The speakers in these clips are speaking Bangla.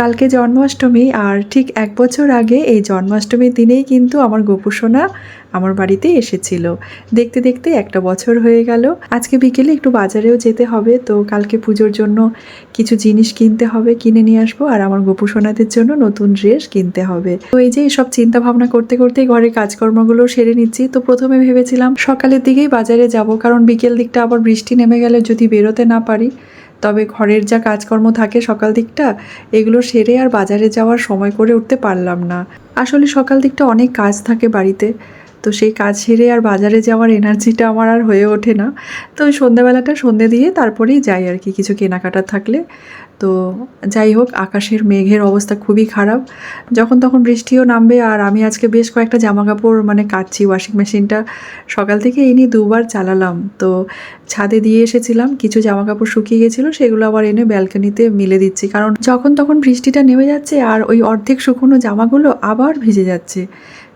কালকে জন্মাষ্টমী আর ঠিক এক বছর আগে এই জন্মাষ্টমীর দিনেই কিন্তু আমার গোপুসোনা আমার বাড়িতে এসেছিল। দেখতে দেখতে একটা বছর হয়ে গেল। আজকে বিকেলে একটু বাজারেও যেতে হবে, তো কালকে পুজোর জন্য কিছু জিনিস কিনতে হবে, কিনে নিয়ে আসব আর আমার গোপুসোনাদের জন্য নতুন ড্রেস কিনতে হবে। তো এই যে সব চিন্তা ভাবনা করতে করতে ঘরের কাজকর্মগুলো সেরে নিচ্ছি। তো প্রথমে ভেবেছিলাম সকালের দিকেই বাজারে যাব, কারণ বিকেল দিকটা আবার বৃষ্টি নেমে গেলে যদি বেরোতে না পারি তবে ঘরের যা কাজকর্ম থাকে সকাল দিকটা, এগুলো সেরে আর বাজারে যাওয়ার সময় করে উঠতে পারলাম না। আসলে সকাল দিকটা অনেক কাজ থাকে বাড়িতে। তো সেই কাজ সেরে আর বাজারে যাওয়ার এনার্জিটা আমার আর হয়ে ওঠে না। তো ওই সন্ধ্যাবেলাটা সন্ধে দিয়ে তারপরেই যাই আর কি, কিছু কেনাকাটা থাকলে। তো যাই হোক, আকাশের মেঘের অবস্থা খুবই খারাপ। যখন তখন বৃষ্টিও নামবে আর আমি আজকে বেশ কয়েকটা জামা কাপড় মানে কাচ্ছি ওয়াশিং মেশিনটা সকাল থেকে এই নিয়ে দুবার চালালাম। তো ছাদে দিয়ে এসেছিলাম, কিছু জামা কাপড় শুকিয়ে গেছিল, সেগুলো আবার এনে ব্যালকনিতে মিলে দিচ্ছি। কারণ যখন তখন বৃষ্টিটা নেমে যাচ্ছে আর ওই অর্ধেক শুকনো জামাগুলো আবার ভিজে যাচ্ছে।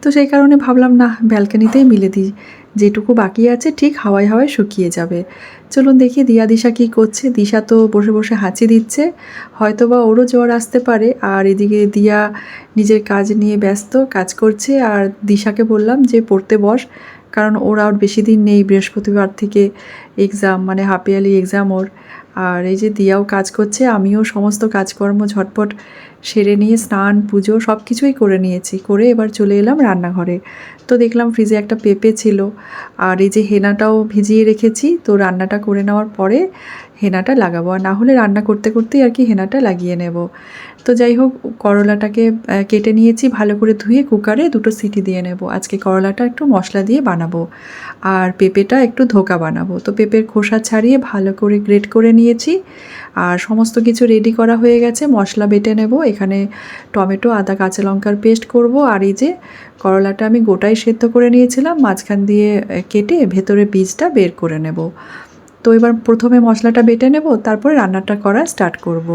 তো সেই কারণে ভাবলাম না ব্যালকনিতেই মিলে দিই। যেটুকু বাকি আছে ঠিক হাওয়ায় হাওয়ায় শুকিয়ে যাবে। চলুন দেখি দিয়া দিশা কী করছে। দিশা তো বসে বসে হাঁচি দিচ্ছে। হয়তো বা ওরও জ্বর আসতে পারে। আর এদিকে দিয়া নিজের কাজ নিয়ে ব্যস্ত, কাজ করছে। আর দিশাকে বললাম যে, পড়তে বস। কারণ ওর আর বেশি দিন নেই বৃহস্পতিবার থেকে এক্সাম মানে হাফ এক্সাম ওর। আর এই যে দিয়াও কাজ করছে, আমিও সমস্ত কাজকর্ম ঝটপট সেরে নিয়ে স্নান, পুজো সব কিছুই করে নিয়েছি। করে এবার চলে এলাম রান্নাঘরে। তো দেখলাম ফ্রিজে একটা পেঁপে ছিল। আর এই যে হেনাটাও ভিজিয়ে রেখেছি, তো রান্নাটা করে নেওয়ার পরে হেনাটা লাগাবো। আর না হলে রান্না করতে করতেই আর কি হেনাটা লাগিয়ে নেব। তো যাই হোক, করলাটাকে কেটে নিয়েছি, ভালো করে ধুয়ে কুকারে দুটো সিটি দিয়ে নেব। আজকে করলাটা একটু মশলা দিয়ে বানাবো আর পেঁপেটা একটু ধোকা বানাবো। তো পেঁপের খোসা ছাড়িয়ে ভালো করে গ্রেট করে নিয়েছি। আর সমস্ত কিছু রেডি করা হয়ে গেছে, মশলা বেটে নেব। এখানে টমেটো, আদা, কাঁচা লঙ্কার পেস্ট করব। আর এই যে করলাটা আমি গোটাই সেদ্ধ করে নিয়েছিলাম, মাঝখান দিয়ে কেটে ভেতরে বীজটা বের করে নেব। তো এবার প্রথমে মশলাটা বেটে নেব তারপরে রান্নাটা করা স্টার্ট করব।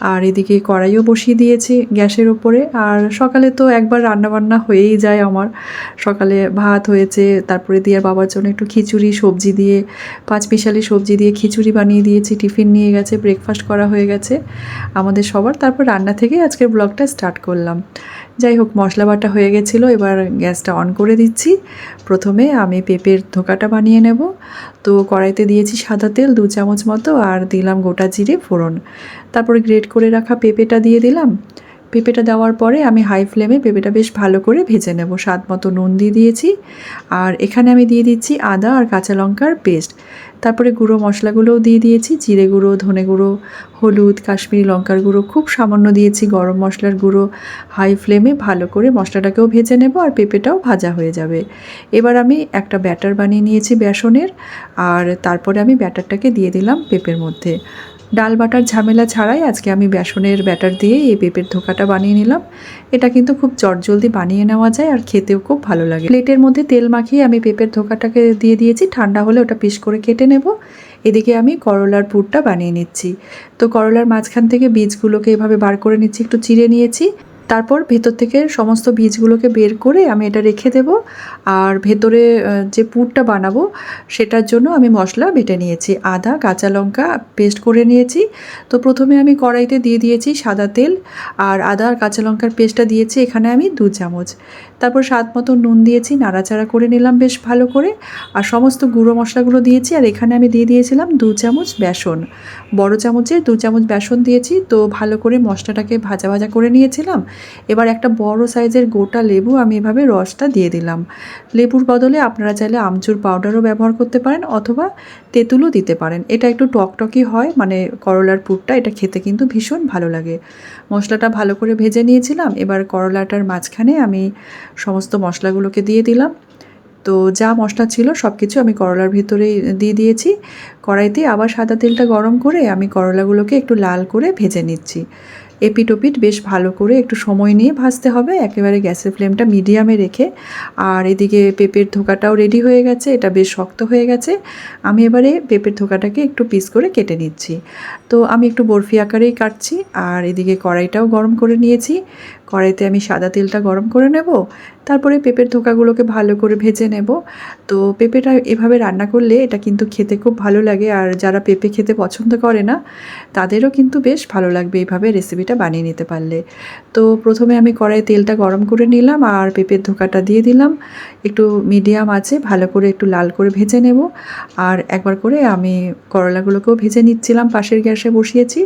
আর এদিকে কড়াইও বসিয়ে দিয়েছি গ্যাসের ওপরে। আর সকালে তো একবার রান্নাবান্না হয়েই যায় আমার। সকালে ভাত হয়েছে, তারপরে দিয়ে বাবার জন্য একটু খিচুড়ি, সবজি দিয়ে, পাঁচ মিশালি সবজি দিয়ে খিচুড়ি বানিয়ে দিয়েছি। টিফিন নিয়ে গেছে ব্রেকফাস্ট করা হয়ে গেছে আমাদের সবার। তারপর রান্না থেকে আজকের ব্লগটা স্টার্ট করলাম। যাই হোক, মশলা বাটা হয়ে গেছিল, এবার গ্যাসটা অন করে দিচ্ছি। প্রথমে আমি পেঁপের ধোকাটা বানিয়ে নেব। তো কড়াইতে দিয়েছি সাদা তেল, দু চামচ মতো, আর দিলাম গোটা জিরে ফোড়ন। তারপরে গ্রেট করে রাখা পেঁপেটা দিয়ে দিলাম। পেঁপেটা দেওয়ার পরে আমি হাই ফ্লেমে পেঁপেটা বেশ ভালো করে ভেজে নেব। স্বাদ মতো নুন দিয়ে দিয়েছি। আর এখানে আমি দিয়ে দিচ্ছি আদা আর কাঁচা লঙ্কার পেস্ট তারপরে গুঁড়ো মশলাগুলোও দিয়ে দিয়েছি। জিরে গুঁড়ো, ধনে গুঁড়ো, হলুদ, কাশ্মীরি লঙ্কার গুঁড়ো খুব সামান্য দিয়েছি। গরম মশলার গুঁড়ো হাই ফ্লেমে ভালো করে মশলাটাকেও ভেজে নেব আর পেঁপেটাও ভাজা হয়ে যাবে। এবার আমি একটা ব্যাটার বানিয়ে নিয়েছি বেসনের। আর তারপরে আমি ব্যাটারটাকে দিয়ে দিলাম পেঁপের মধ্যে। ডাল বাটার ঝামেলা ছাড়াই আজকে আমি বেসনের ব্যাটার দিয়ে এই পেঁপের ধোকাটা বানিয়ে নিলাম। এটা কিন্তু খুব চটজলদি বানিয়ে নেওয়া যায় আর খেতেও খুব ভালো লাগে। প্লেটের মধ্যে তেল মাখিয়ে আমি পেঁপের ধোকাটাকে দিয়ে দিয়েছি। ঠান্ডা হলে ওটা পিস করে কেটে নেব। এদিকে আমি করলার পুরটা বানিয়ে নিচ্ছি। তো করলার মাঝখান থেকে বীজগুলোকে এভাবে বার করে নিচ্ছি, একটু চিড়ে নিয়েছি। তারপর ভেতর থেকে সমস্ত বীজগুলোকে বের করে আমি এটা রেখে দেব। আর ভেতরে যে পুরটা বানাবো, সেটার জন্য আমি মশলা বেটে নিয়েছি। আদা, কাঁচা লঙ্কা পেস্ট করে নিয়েছি। তো প্রথমে আমি কড়াইতে দিয়ে দিয়েছি সাদা তেল। আর আদা আর কাঁচা লঙ্কার পেস্টটা দিয়েছি এখানে আমি দু চামচ। তারপর স্বাদ মতো নুন দিয়েছি, নাড়াচাড়া করে নিলাম বেশ ভালো করে। আর সমস্ত গুঁড়ো মশলাগুলো দিয়েছি, আর এখানে আমি দিয়ে দিয়েছিলাম দু চামচ বেসন। বড় চামচের দু চামচ বেসন দিয়েছি, তো ভালো করে মশলাটাকে ভাজা ভাজা করে নিয়েছিলাম। এবার একটা বড় সাইজের গোটা লেবু আমি এভাবে রসটা দিয়ে দিলাম। লেবুর বদলে আপনারা চাইলে আমচুর পাউডারও ব্যবহার করতে পারেন অথবা তেঁতুলও দিতে পারেন। এটা একটু টকটকি হয় মানে করলার পুরটা, এটা খেতে কিন্তু ভীষণ ভালো লাগে। মশলাটা ভালো করে ভেজে নিয়েছিলাম, এবার করলাটার মাঝখানে আমি সমস্ত মশলাগুলোকে দিয়ে দিলাম। তো যা মশলা ছিল সব কিছু আমি করলার ভিতরেই দিয়ে দিয়েছি। কড়াইতে আবার সাদা তেলটা গরম করে আমি করলাগুলোকে একটু লাল করে ভেজে নিচ্ছি। এপিট ওপিট বেশ ভালো করে একটু সময় নিয়ে ভাজতে হবে। একেবারে গ্যাসের ফ্লেমটা মিডিয়ামে রেখে। আর এদিকে পেঁপের ধোকাটাও রেডি হয়ে গেছে, এটা বেশ শক্ত হয়ে গেছে। আমি এবারে পেঁপের ধোকাটাকে একটু পিস করে কেটে নিচ্ছি। তো আমি একটু বরফি আকারেই কাটছি, আর এদিকে কড়াইটাও গরম করে নিয়েছি। কড়াইতে আমি সাদা তেলটা গরম করে নেব, তারপরে পেঁপের ধোকাগুলোকে ভালো করে ভেজে নেব। তো পেঁপেটা এভাবে রান্না করলে এটা কিন্তু খেতে খুব ভালো লাগে, আর যারা পেঁপে খেতে পছন্দ করে না, তাদেরও কিন্তু বেশ ভালো লাগবে এইভাবে রেসিপিটা বানিয়ে নিতে পারলে। তো প্রথমে আমি কড়াই তেলটা গরম করে নিলাম, আর পেঁপের ধোকাটা দিয়ে দিলাম। একটু মিডিয়াম আছে, ভালো করে একটু লাল করে ভেজে নেব। আর একবার করে আমি করলাগুলোকেও ভেজে নিচ্ছিলাম, পাশের গ্যাসে বসিয়েছি।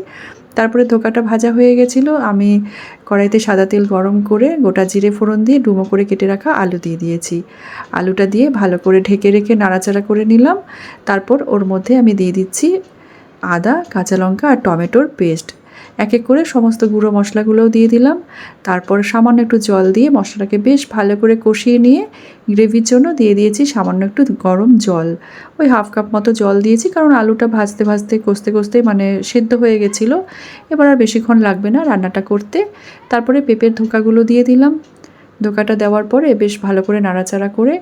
তারপরে ধোকাটা ভাজা হয়ে গেছিল। আমি কড়াইতে সাদা তেল গরম করে গোটা জিরে ফোড়ন দিয়ে ডুমো করে কেটে রাখা আলু দিয়ে দিয়েছি। আলুটা দিয়ে ভালো করে ঢেকে রেখে নাড়াচাড়া করে নিলাম। তারপর ওর মধ্যে আমি দিয়ে দিচ্ছি আদা, কাঁচা লঙ্কা আর টমেটোর পেস্ট। এক এক করে সমস্ত গুঁড়ো মশলাগুলোও দিয়ে দিলাম। তারপর সামান্য একটু জল দিয়ে মশলাটাকে বেশ ভালো করে কষিয়ে নিয়ে গ্রেভির জন্য দিয়ে দিয়েছি সামান্য একটু গরম জল। ওই হাফ কাপ মতো জল দিয়েছি কারণ আলুটা ভাজতে ভাজতে, কষতে কষতে মানে সেদ্ধ হয়ে গেছিল। এবার আর বেশিক্ষণ লাগবে না রান্নাটা করতে। তারপরে পেঁপের ধোকাগুলো দিয়ে দিলাম। ধোকাটা দেওয়ার পরে বেশ ভালো করে নাড়াচাড়া করে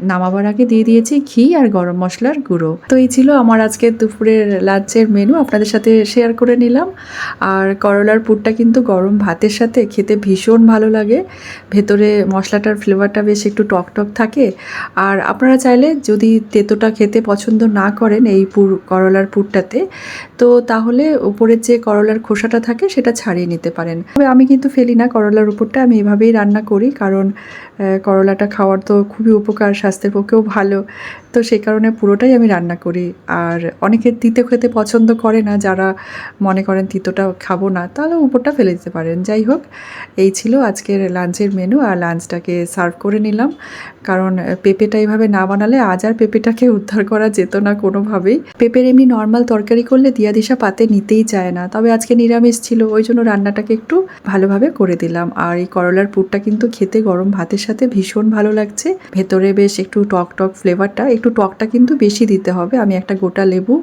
নামাবার আগে দিয়ে দিয়েছি ঘি আর গরম মশলার গুঁড়ো। তো এই ছিল আমার আজকে দুপুরের লাঞ্চের মেনু আপনাদের সাথে শেয়ার করে নিলাম। আর করলার পুরটা কিন্তু গরম ভাতের সাথে, খেতে ভীষণ ভালো লাগে। ভেতরে মশলাটার ফ্লেভারটা বেশ একটু টক টক থাকে। আর আপনারা চাইলে যদি তেতোটা খেতে পছন্দ না করেন এই পুর, করলার পুরটাতে, তো তাহলে উপরের যে করলার খোসাটা থাকে সেটা ছাড়িয়ে নিতে পারেন। তবে আমি কিন্তু ফেলি না করলার উপরটা, আমি এভাবেই রান্না করি। কারণ করলাটা খাওয়ার তো খুবই উপকার স্বাস্থ্যের পক্ষেও ভালো। তো সেই কারণে পুরোটাই আমি রান্না করি। আর অনেকে তিতে খেতে পছন্দ করে না, যারা মনে করেন তিতোটা খাব না, তাহলে উপরটা ফেলে দিতে পারেন। যাই হোক, এই ছিল আজকের লাঞ্চের মেনু আর লাঞ্চটাকে সার্ভ করে নিলাম। কারণ পেঁপেটা এইভাবে না বানালে আজ আর পেঁপেটাকে উদ্ধার করা যেত না কোনোভাবেই। পেঁপের এমনি নর্মাল তরকারি করলে দিয়া দিশা পাতে নিতেই চায় না। তবে আজকে নিরামিষ ছিল, ওই জন্য রান্নাটাকে একটু ভালোভাবে করে দিলাম। আর এই করলার পুরটা কিন্তু খেতে গরম ভাতের সাথে ভীষণ ভালো লাগছে। ভেতরে বেশ একটু টক টক ফ্লেভারটা একটু টকটা কিন্তু বেশি দিতে হবে। আমি একটা গোটা লেবু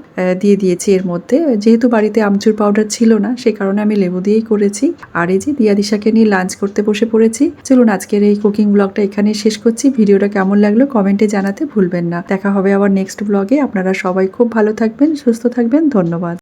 দিয়ে দিয়েছি এর মধ্যে। যেহেতু বাড়িতে আমচুর পাউডার ছিল না সেই কারণে আমি লেবু দিয়েই করেছি। আর এই যে দিয়া দিশাকে নিয়ে লাঞ্চ করতে বসে পড়েছি, চলুন আজকের এই কুকিং ব্লগটা এখানে শেষ করছি। ভিডিওটা কেমন লাগল কমেন্টে জানাতে ভুলবেন না। দেখা হবে আবার নেক্সট ব্লগে আপনারা সবাই খুব ভালো থাকবেন, সুস্থ থাকবেন, ধন্যবাদ।